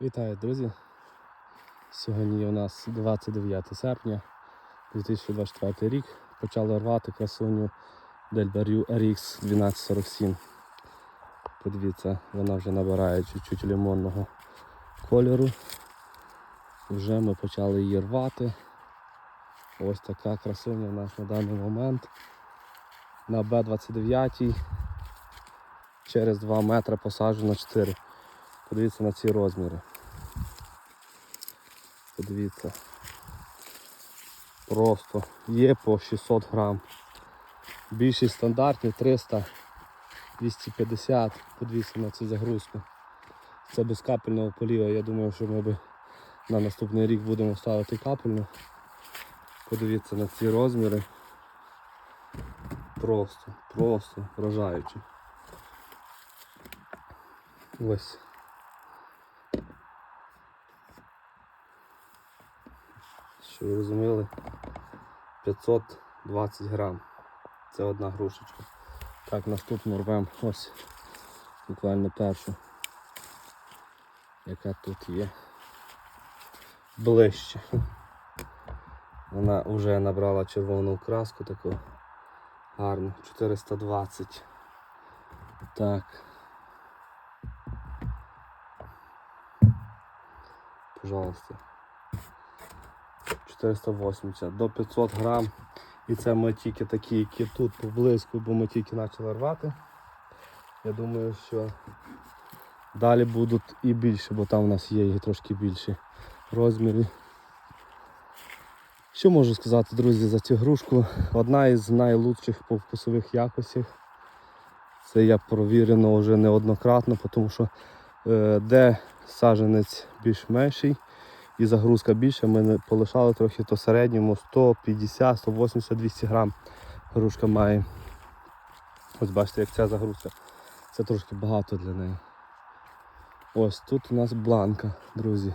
Вітаю, друзі! Сьогодні у нас 29 серпня 2024 рік. Почали рвати красуню Дельбарю RX 1247. Подивіться, вона вже набирає чуть-чуть лимонного кольору. Вже ми почали її рвати. Ось така красуня у нас на даний момент. На Б29 через 2 метри посаджено 4. Подивіться на ці розміри. Подивіться. Просто є по 600 грам. Більшість стандартні 300, 250. Подивіться на цю загрузку. Це без капельного поліва. Я думаю, що ми би на наступний рік будемо ставити капельну. Подивіться на ці розміри. Просто, просто вражаючі. Ось. Що ви розуміли? 520 грам. Це одна грушечка. Так, наступну рвемо ось буквально першу, яка тут є. Ближче. Вона вже набрала червону краску таку гарну. 420. Так. Пожалуйста. 480 до 500 грам. І це ми тільки такі, які тут поблизьку, бо ми тільки почали рвати. Я думаю, що далі будуть і більше, бо там у нас є і трошки більші розміри. Що можу сказати, друзі, за цю грушку? Одна із найлучших по вкусових якостях. Це я провірено вже неоднократно, тому що е, де саджанець більш менший і загрузка більша, ми полишали трохи, то середньому 150, 180, 200 грам грушка має. Ось бачите, як ця загрузка. Це трошки багато для неї. Ось тут у нас бланка, друзі.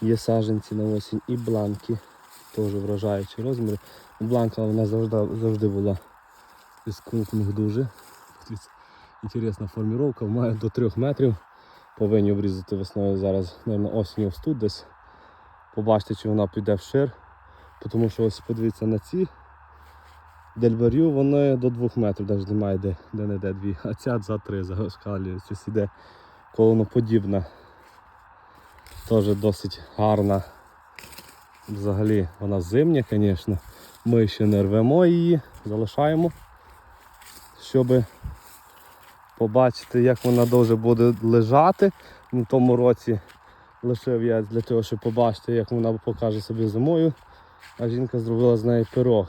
Є саджанці на осінь і бланки. Теж вражаючі розміри. Бланка вона завжди, завжди була із крупних дуже. Інтересна форміровка, має до 3 метрів. Повинні обрізати весною зараз, мабуть, ось тут десь. Побачите, чи вона піде вшир. Тому що ось подивіться на ці дельбарю, вони до 2 метрів навіть немає де, де не де дві. А ця за 3 заскалює. Щось іде колоноподібна. Теж досить гарна. Взагалі вона зимня, звісно. Ми ще не рвемо її, залишаємо, щоб побачити, як вона дуже буде лежати. На тому році лишив я для того, щоб побачити, як вона покаже собі зимою. А жінка зробила з неї пирог.